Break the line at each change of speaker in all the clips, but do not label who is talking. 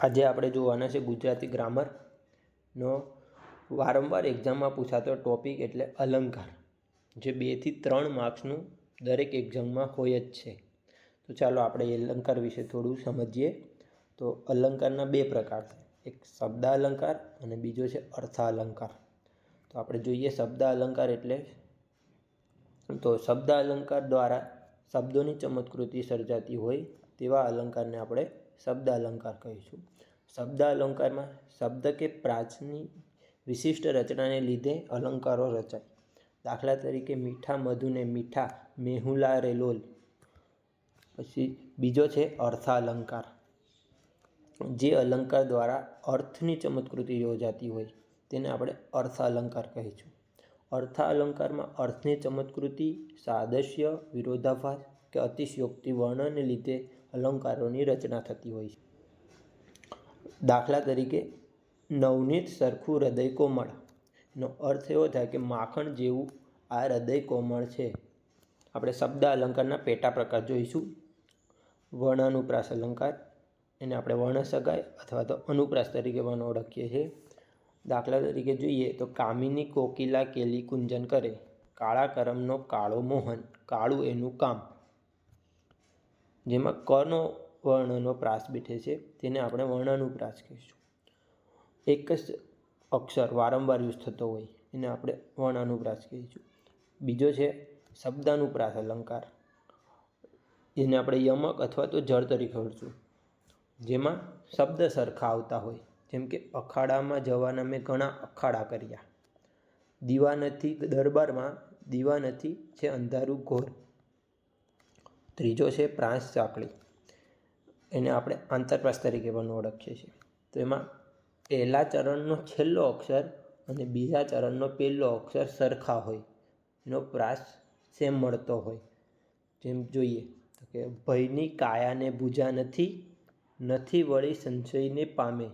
આજે આપણે જોવાના છે ગુજરાતી ગ્રામરનો વારંવાર એક્ઝામમાં પૂછાતો ટોપિક એટલે અલંકાર, જે બેથી ત્રણ માર્ક્સનું દરેક એક્ઝામમાં હોય જ છે. તો ચાલો આપણે એ અલંકાર વિશે થોડું સમજીએ. તો અલંકારના બે પ્રકાર છે, એક શબ્દ અલંકાર અને બીજો છે અર્થાલંકાર. તો આપણે જોઈએ શબ્દ અલંકાર એટલે તો શબ્દ અલંકાર દ્વારા શબ્દોની ચમત્કૃતિ સર્જાતી હોય તેવા અલંકારને આપણે શબ્દ અલંકાર કહીશું શબ્દ અલંકારમાં શબ્દ કે પ્રાચની વિશિષ્ટ રચનાને લીધે અલંકારો રચાય. દાખલા તરીકે મીઠા મધુને મીઠા મેહુલા રેલોલ પછી બીજો છે અર્થાલંકાર. જે અલંકાર દ્વારા અર્થની ચમત્કૃતિ યોજાતી હોય તેને આપણે અર્થાલંકાર કહીશું. અર્થાલંકારમાં અર્થની ચમત્કૃતિ સાદશ્ય, વિરોધાભાસ કે અતિશયોક્તિ વર્ણનને લીધે અલંકારોની રચના થતી હોય છે. દાખલા તરીકે, નવનીત સરખું હૃદય કોમળ. નો અર્થ એવો થાય કે માખણ જેવું આ હૃદય કોમળ છે. આપણે શબ્દ અલંકારના પેટા પ્રકાર જોઈશું. વર્ણ અનુપ્રાસ અલંકાર, એને આપણે વર્ણ સગાય અથવા તો અનુપ્રાસ તરીકે પણ ઓળખીએ છીએ. દાખલા તરીકે જોઈએ તો કામિની કોકિલા કેલી કુંજન કરે. કાળા કરમનો કાળો મોહન, કાળું એનું કામ. જેમાં કનો વર્ણનો પ્રાસ બેઠે છે, તેને આપણે વર્ણાનુપ્રાસ કહીશું. એક જ અક્ષર વારંવાર યુઝ થતો હોય, એને આપણે વર્ણાનુપ્રાસ કહીશું. બીજો છે શબ્દાનુપ્રાસ અલંકાર, જેને આપણે યમક અથવા તો જળ તરીકે ઓળખશું. જેમાં શબ્દ સરખા આવતા હોય, જેમ કે અખાડામાં જવાના મેં ઘણા અખાડા કર્યા. દીવા નથી દરબારમાં દીવા નથી છે અંધારું ઘોર. ત્રીજો છે પ્રાંસ ચાકડી એને આપણે આંતરપ્રાસ તરીકે પણ ઓળખીએ છીએ. તો એમાં પહેલા ચરણનો છેલ્લો અક્ષર અને બીજા ચરણનો પહેલો અક્ષર સરખા હોય. એનો પ્રાસ સેમ મળતો હોય. જેમ જોઈએ તો કે ભયની કાયાને ભૂજા નથી નથી વળી સંશયને પામે.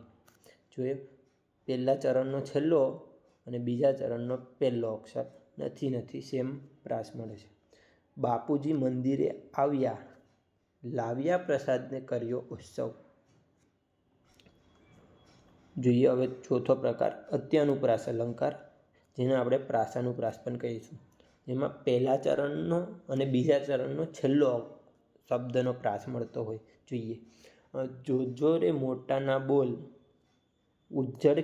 જોઈએ પહેલા ચરણનો છેલ્લો અને બીજા ચરણનો પહેલો અક્ષર. નથી નથી, સેમ પ્રાસ મળે છે. બાપુજી મંદિરે આવ્યા. લાવ્યા પ્રસાદને કર્યો ઉત્સવ. જોઈએ હવે ચોથો પ્રકાર, અત્યાનુપ્રાસ અલંકાર, જેને આપણે પ્રાસાનુપ્રાસ પણ કહીશું. જેમાં પહેલા ચરણનો અને બીજા ચરણનો છેલ્લો શબ્દનો પ્રાસ મળતો હોય. જોઈએ. જોજો રે મોટાના બોલ, ઉજ્જડ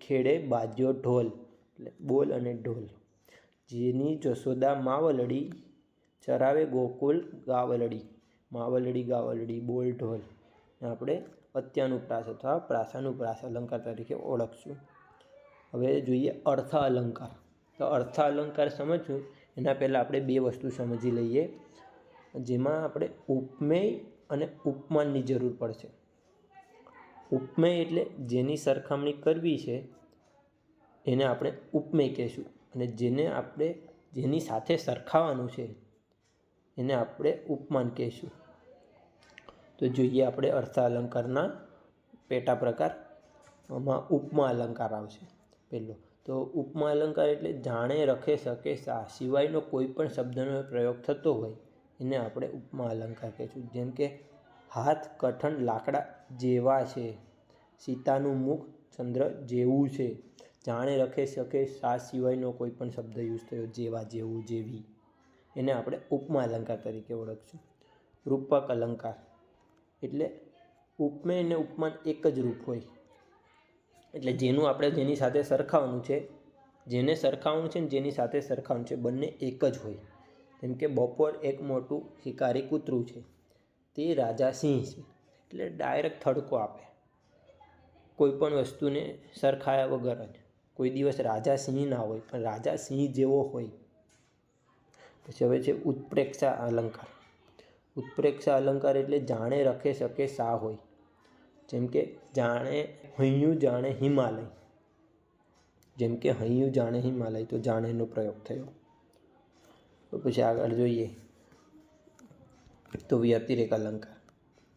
ખેડે બાજ્યો ઢોલ, એટલે બોલ અને ઢોલ. જેની જશોદા માવલડી ચરાવે ગોકુલ ગાવલડી, માવલડી ગાવલડી બોલ ઢોલ આપણે અત્યાનુપ્રાસ અથવા પ્રાસાનુપ્રાસ અલંકાર તરીકે ઓળખશું. હવે જોઈએ અર્થ અલંકાર તો અર્થ અલંકાર સમજવું, એના પહેલાં આપણે બે વસ્તુ સમજી લઈએ, જેમાં આપણે ઉપમેય અને ઉપમાનની જરૂર પડશે. ઉપમેય એટલે જેની સરખામણી કરવી છે, એને આપણે ઉપમેય કહીશું. અને જેને આપણે, જેની સાથે સરખાવાનું છે એને આપણે ઉપમાન કહીશું. તો જોઈએ આપણે અર્થ અલંકારના પેટા પ્રકાર. આમાં ઉપમા અલંકાર આવશે પહેલો. તો ઉપમા અલંકાર એટલે જાણે, રખે શકે સા સિવાયનો કોઈ પણ શબ્દનો પ્રયોગ થતો હોય એને આપણે ઉપમા અલંકાર કહીશું. જેમ કે, હાથ, કઠણ, લાકડા જેવા છે. સીતાનું મુખ, ચંદ્ર જેવું છે. જાણે, રખે શકે સા સિવાયનો કોઈ પણ શબ્દ યુઝ થયો, જેવા, જેવું, જેવી. એને આપણે ઉપમા અલંકાર તરીકે ઓળખશું. રૂપક અલંકાર. એટલે ઉપમેય અને ઉપમાન એક જ રૂપ હોય. એટલે જેનું આપણે જેની સાથે સરખાવવાનું છે, જેને સરખાવવાનું છે ને જેની સાથે સરખાવવાનું છે, બંને એક જ હોય. જેમ કે બપોર એક મોટું શિકારી કૂતરું છે. તે રાજા સિંહ છે. એટલે ડાયરેક્ટ થડકો આપે. કોઈ પણ વસ્તુને સરખાયા વગર જ. કોઈ દિવસ રાજા સિંહ ના હોય, પણ રાજા સિંહ જેવો હોય. પછી હવે છે ઉત્પ્રેક્ષા અલંકાર. ઉત્પ્રેક્ષા અલંકાર એટલે જાણે, રખે, શકે, સા હોય. જેમ કે જાણે હૈયું, જાણે હિમાલય. જેમ કે હૈયું, જાણે હિમાલય, તો જાણેનો પ્રયોગ થયો. તો પછી આગળ જોઈએ. તો વ્યતિરેક અલંકાર.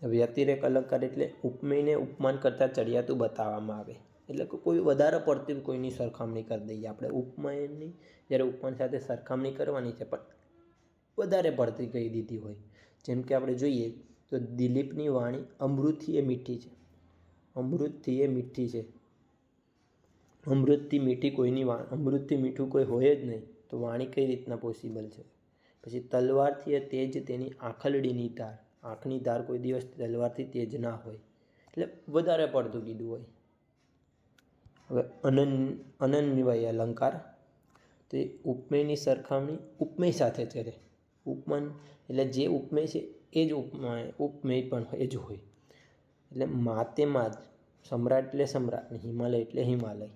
વ્યતિરેક અલંકાર એટલે ઉપમેયને ઉપમાન કરતાં ચડિયાતું બતાવવામાં આવે. એટલે કે, કોઈ વધારે પડતી કોઈની સરખામણી કરી દઈએ. આપણે ઉપમાનની જ્યારે ઉપમાન સાથે સરખામણી કરવાની છે, પણ વધારે પડતી કહી દીધી હોય. જેમ કે આપણે જોઈએ તો દિલીપની વાણી અમૃતથી એ મીઠી છે. અમૃતથી એ મીઠી છે. અમૃતથી મીઠી કોઈની વાણ, અમૃતથી મીઠું કોઈ હોય જ નહીં. તો વાણી કઈ રીતના પોસિબલ છે? પછી તલવારથી એ તેજ તેની આંખલડીની ધાર. આંખની ધાર કોઈ દિવસ તલવારથી તેજ ના હોય. એટલે વધારે પડતું કીધું હોય. હવે અનન અનન્વય અલંકાર. તે ઉપમેયની સરખામણી ઉપમેય સાથે કરે. ઉપમાન, એટલે જે ઉપમેય છે એ જ ઉપમાય, ઉપમેય પણ એ જ હોય. એટલે માતે માં જ સમ્રાટ એટલે સમ્રાટ હિમાલય એટલે હિમાલય.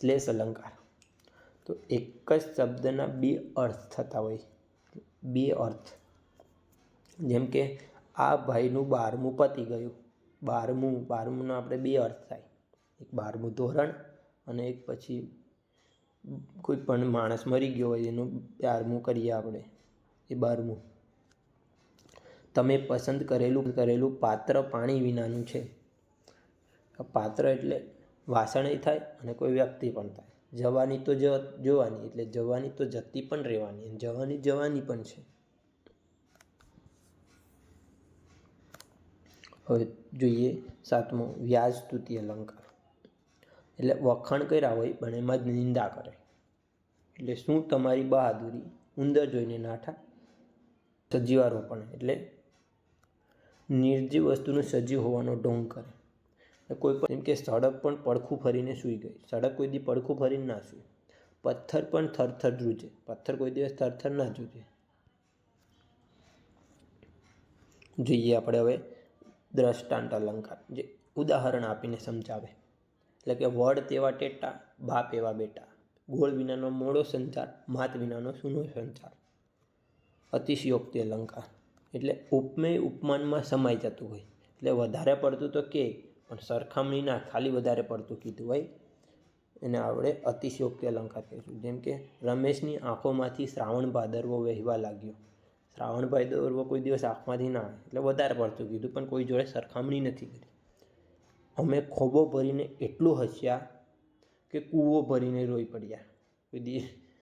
શ્લેષ અલંકાર. તો એક જ શબ્દના બે અર્થ થતા હોય. બે અર્થ. જેમ કે, આ ભાઈનું બારમું પતી ગયું. બારમું, બારમુંનો આપણે બે અર્થ થાય. એક બારમું ધોરણ અને એક પછી કોઈ પણ માણસ મરી ગયો હોય એનું બારમું કરીએ આપણે, એ બારમું. તમે પસંદ કરેલું કરેલું પાત્ર પાણી વિનાનું છે. પાત્ર એટલે વાસણય થાય અને કોઈ વ્યક્તિ પણ થાય. જવાની તો જ જોવાની, એટલે જવાની તો જતી પણ રહેવાની અને જવાની જવાની પણ છે. હવે જોઈએ સાતમો વ્યાજ સ્તુતિ અલંકાર. એટલે વખાણ કર્યા હોય પણ એમાં જ નિંદા કરે. એટલે શું તમારી બહાદુરી? ઉંદર જોઈને નાઠા. સજીવારોપણ. એટલે નિર્જીવ વસ્તુનું સજીવ હોવાનો ઢોંગ કરે. કોઈ પણ એમ કે સડક પણ પડખું ફરીને સૂઈ ગઈ. સડક કોઈ દી પડખું ફરીને ના સૂઈ. પથ્થર પણ થરથર ધ્રુજે પથ્થર કોઈ દિવસ થરથર ના ધ્રુજે જોઈએ આપણે હવે દ્રષ્ટાંત અલંકાર. જે ઉદાહરણ આપીને સમજાવે. એટલે કે વડ તેવા ટેટા, બાપ એવા બેટા. ગોળ વિનાનો મોડો સંચાર, માત વિનાનો સૂનો સંચાર. અતિશયોક્તિ અલંકાર. એટલે ઉપમેય ઉપમાનમાં સમાઈ જતું હોય. એટલે વધારે પડતું તો કે, પણ સરખામણી ના, ખાલી વધારે પડતું કીધું હોય, એને આપણે અતિશયોક્તિ અલંકાર કહીશું જેમ કે, રમેશની આંખોમાંથી શ્રાવણ ભાદરવો વહેવા લાગ્યો. શ્રાવણ ભાદરવો કોઈ દિવસ આંખમાંથી ના એટલે વધારે પડતું કીધું, પણ કોઈ જોડે સરખામણી નથી કરી. અમે ખોબો ભરીને એટલું હસ્યા કે કૂવો ભરીને રોઈ પડ્યા.